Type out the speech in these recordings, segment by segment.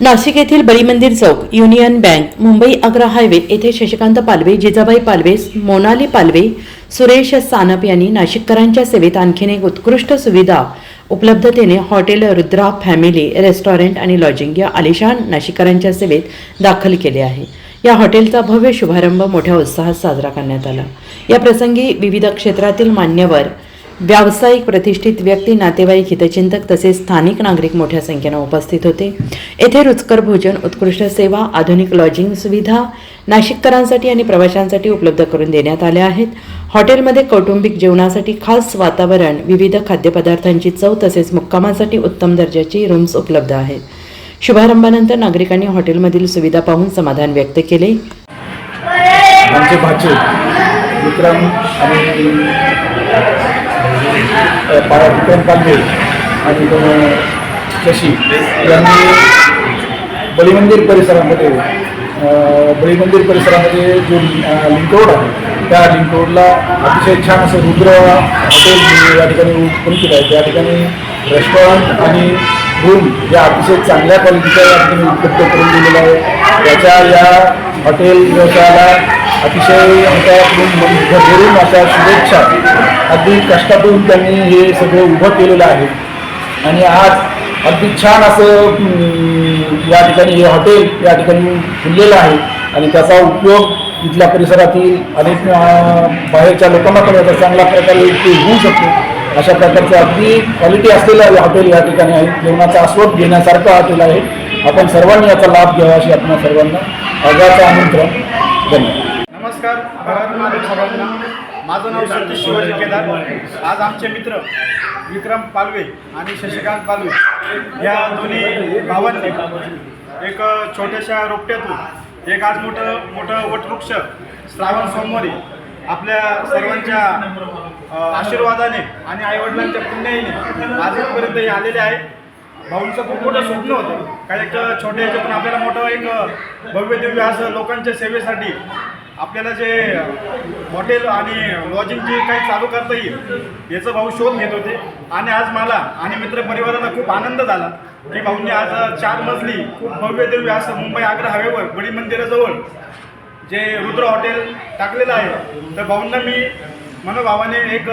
नाशिक येथील बळीमंदिर चौक union bank Mumbai Agra highway येथे शशिकांत पालवे जिजाबाई पालवे मोनाली पालवे सुरेश सानप यांनी नाशिककरांच्या सेवेत आणखीन एक उत्कृष्ट सुविधा उपलब्धतेने हॉटेल रुद्रा फॅमिली रेस्टॉरंट आणि लॉजिंग या आलिशान नाशिककरांच्या सेवेत दाखल केले आहे. या हॉटेलचा भव्य शुभारंभ मोठ्या उत्साहात साजरा करण्यात आला. या प्रसंगी विविध क्षेत्रातील मान्यवर व्यावसायिक प्रतिष्ठित व्यक्ती नातेवाईक हितचिंतक तसेच स्थानिक नागरिक मोठ्या संख्येनं उपस्थित होते. येथे रुचकर भोजन उत्कृष्ट सेवा आधुनिक लॉजिंग सुविधा नाशिककरांसाठी आणि प्रवाशांसाठी उपलब्ध करून देण्यात आल्या आहेत. हॉटेलमध्ये कौटुंबिक जेवणासाठी खास वातावरण विविध खाद्यपदार्थांची चव तसेच मुक्कामासाठी उत्तम दर्जाची रूम्स उपलब्ध आहेत. शुभारंभानंतर नागरिकांनी हॉटेलमधील सुविधा पाहून समाधान व्यक्त केले. आमचे भाचे विक्रम आणि विक्रम पालवे आणि शशी यांनी बळीमंदिर परिसरामध्ये बळीमंदिर परिसरामध्ये जो लिंक रोड आहे त्या लिंक रोडला अतिशय छान असं रुद्र हॉटेल या ठिकाणी उपस्थित केलं आहे. त्या ठिकाणी रेस्टॉरंट आणि रूम या अतिशय चांगल्या क्वालिटीच्या या ठिकाणी उपलब्ध करून दिलेलं आहे. त्याच्या या हॉटेल व्यवसायाला अतिशय आमच्याकडून भरभरून अशा शुभेच्छा अगदी कष्टातून त्यांनी हे सगळं उभं केलेलं आहे. आणि आज अगदी छान असं या ठिकाणी हे हॉटेल या ठिकाणी खुललेलं आहे. आणि त्याचा उपयोग इथल्या परिसरातील अनेक बाहेरच्या लोकांना पण याचा चांगल्या प्रकारे उपयोग होऊ शकतो. अशा प्रकारचं अगदी क्वालिटी असलेलं हॉटेल या ठिकाणी आहे. जेवणाचा आस्वाद घेण्यासारखं हॉटेल आहे. आपण सर्वांनी याचा लाभ घ्यावा अशी आपण सर्वांना आग्रहाचं आमंत्रण. धन्यवाद. नमस्कार घरात सर्वांना माझं नाव सतीश शिवाजी केदार. आज आमचे मित्र विक्रम पालवे आणि शशिकांत पालवे या दोन्ही भावांनी एक छोट्याशा रोपट्यातून एक आज मोठं मोठं वटवृक्ष श्रावण सोमवारी आपल्या सर्वांच्या आशीर्वादाने आणि आईवडिलांच्या पुण्याईने आजपर्यंत हे आलेले आहे. भाऊंचं खूप मोठं स्वप्न होतं. काही एक छोट्या ह्याच्यातून आपल्याला मोठं एक भव्य दिव्य असं लोकांच्या सेवेसाठी आपल्याला जे हॉटेल आणि लॉजिंग जे काही चालू करता येईल याचं भाऊ शोध घेत होते. आणि आज मला आणि मित्रपरिवाराला खूप आनंद झाला की भाऊंनी आज चार मजली खूप भव्य दिव्य असं मुंबई आग्रा हवेवर बडी मंदिराजवळ जे रुद्र हॉटेल टाकलेलं आहे तर भाऊंना मी मनोभावाने एक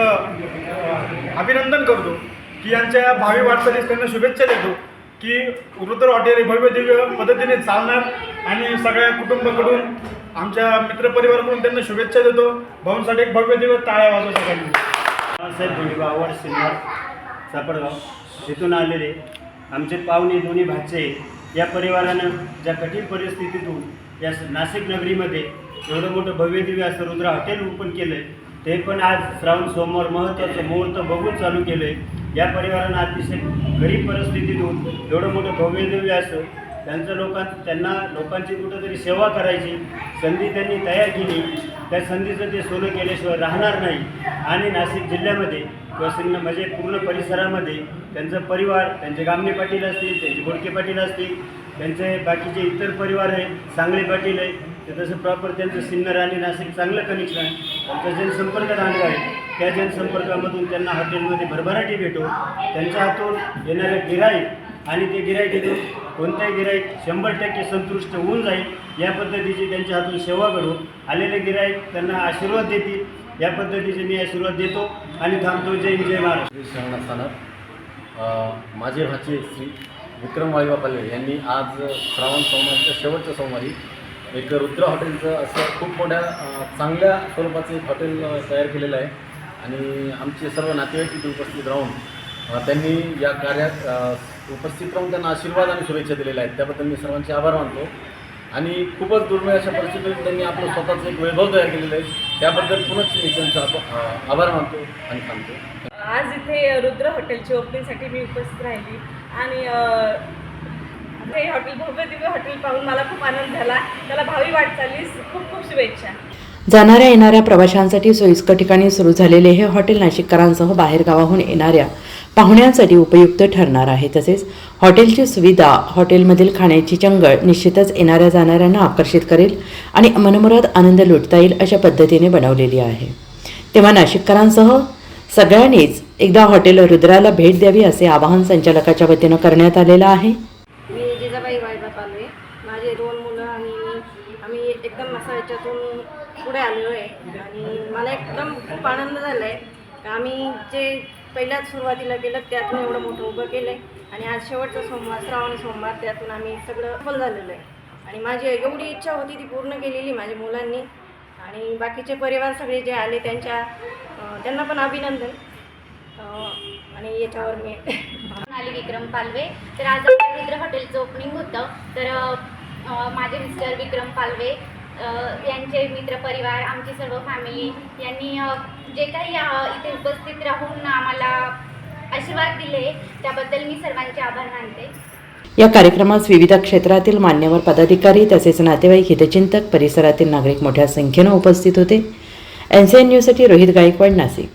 अभिनंदन करतो की यांच्या भावी वाटचालीस त्यांना शुभेच्छा देतो की रुद्र हॉटेल भव्य दिव्य पद्धतीने चालणार आणि सगळ्या कुटुंबाकडून आमच्या मित्रपरिवाराकडून त्यांना शुभेच्छा देतो. भाऊंसाठी एक भव्य दिवस टाळ्या वाजवतो सगळ्यांनी. साहेब धोंडीबा आवड सिन्नर सापडगाव तिथून आलेले आमचे पाहुणे दोन्ही भाचे या परिवारानं ज्या कठीण परिस्थितीतून या नाशिक नगरीमध्ये एवढं मोठं भव्य दिव्य असं रुद्र हॉटेल ओपन केलं आहे ते पण आज श्रावण सोमवार महत्त्वाचं मुहूर्त बघून चालू केलं आहे या परिवारानं अतिशय गरीब परिस्थितीतून एवढं मोठं भव्य दिव्य असं त्यांचं लोकां त्यांना लोकांची कुठंतरी सेवा करायची. संधी त्यांनी तयार केली. त्या संधीचं ते सोनं केल्याशिवाय राहणार नाही. आणि नाशिक जिल्ह्यामध्ये किंवा सिन्न म्हणजे पूर्ण परिसरामध्ये त्यांचा परिवार त्यांचे गामणे पाटील असतील त्यांचे बोडके पाटील असतील त्यांचे बाकीचे इतर परिवार आहे सांगली पाटील आहे ते तसं प्रॉपर त्यांचं सिन्नर आणि नाशिक चांगलं कनेक्शन आहे त्यांचा जनसंपर्क चांगला आहे. त्या जनसंपर्कामधून त्यांना हॉटेलमध्ये भरभराटी भेटो. त्यांच्या हातून येणारे गिराईक आणि ते गिराईकीतून कोणत्याही गिराईक शंभर टक्के संतुष्ट होऊन जाईल. या पद्धतीची त्यांच्या हातून सेवा करू. आलेले गिराईक त्यांना आशीर्वाद देतील. या पद्धतीचे मी आशीर्वाद देतो आणि थांबतो. जय जय महाराष्ट्र. श्री असताना माझे भाचे श्री विक्रम वाळीबा पाले यांनी आज श्रावण सोमवारीच्या शेवटच्या सोमवारी एक रुद्र हॉटेलचं असं खूप मोठ्या चांगल्या स्वरूपाचं एक हॉटेल तयार केलेलं आहे. आणि आमचे सर्व नातेवाईक तिथे उपस्थित राहून त्यांनी या कार्यात उपस्थित राहून त्यांना आशीर्वाद आणि शुभेच्छा दिलेल्या आहेत. त्याबद्दल मी सर्वांचे आभार मानतो. आणि खूपच दुर्मिळ अशा परिस्थितीत त्यांनी आपलं स्वतःचं एक वैभव तयार केलेलं आहे. त्याबद्दल पुनश्च मी त्यांचा आभार मानतो आणि थांबतो. आज इथे रुद्र हॉटेलची ओपनिंगसाठी मी उपस्थित राहिली. आणि हे हॉटेल भव्य दिव्य हॉटेल पाहून मला खूप आनंद झाला. त्याला भावी वाटचालीस खूप खूप शुभेच्छा. जाणाऱ्या येणाऱ्या प्रवाशांसाठी सोयीस्कर ठिकाणी सुरू झालेले हे हॉटेल नाशिककरांसह बाहेरगावाहून येणाऱ्या पाहुण्यांसाठी उपयुक्त ठरणार आहे. तसेच हॉटेलची सुविधा हॉटेलमधील खाण्याची चंगळ निश्चितच येणाऱ्या जाणाऱ्यांना आकर्षित करेल आणि मनमुराद आनंद लुटता येईल अशा पद्धतीने बनवलेली आहे. तेव्हा नाशिककरांसह सगळ्यांनीच एकदा हॉटेल रुद्राला भेट द्यावी असे आवाहन संचालकाच्या वतीनं करण्यात आलेलं आहे. मी जिजाबाई माझे दोन मुलं आणि मी आम्ही एकदम याच्यातून पुढे आलेलो आहे आणि मला एकदम खूप आनंद झाला आहे आम्ही जे पहिल्याच सुरुवातीला केलं त्यातून एवढं मोठं उभं केलं आहे आणि आज शेवटचा सोमवार श्रावण सोमवार त्यातून आम्ही सगळं सफल झालेलं आहे. आणि माझी एवढी इच्छा होती ती पूर्ण केलेली माझ्या मुलांनी. आणि बाकीचे परिवार सगळे जे आले त्यांच्या त्यांना पण अभिनंदन. आणि याच्यावर मी आली विक्रम पालवे. तर आज आपल्या मित्र हॉटेलचं ओपनिंग होतं. तर माझे मिस्टर विक्रम पालवे यांचे यांचे मित्रपरिवार आमची सर्व फॅमिली यांनी जे काही इथे उपस्थित राहून आम्हाला आशीर्वाद दिले त्याबद्दल मी सर्वांचे आभार मानते. या कार्यक्रमास विविध क्षेत्रातील मान्यवर पदाधिकारी तसेच नातेवाईक हितचिंतक परिसरातील नागरिक मोठ्या संख्येनं उपस्थित होते. एन सी एन न्यूजसाठी रोहित गायकवाड नाशिक.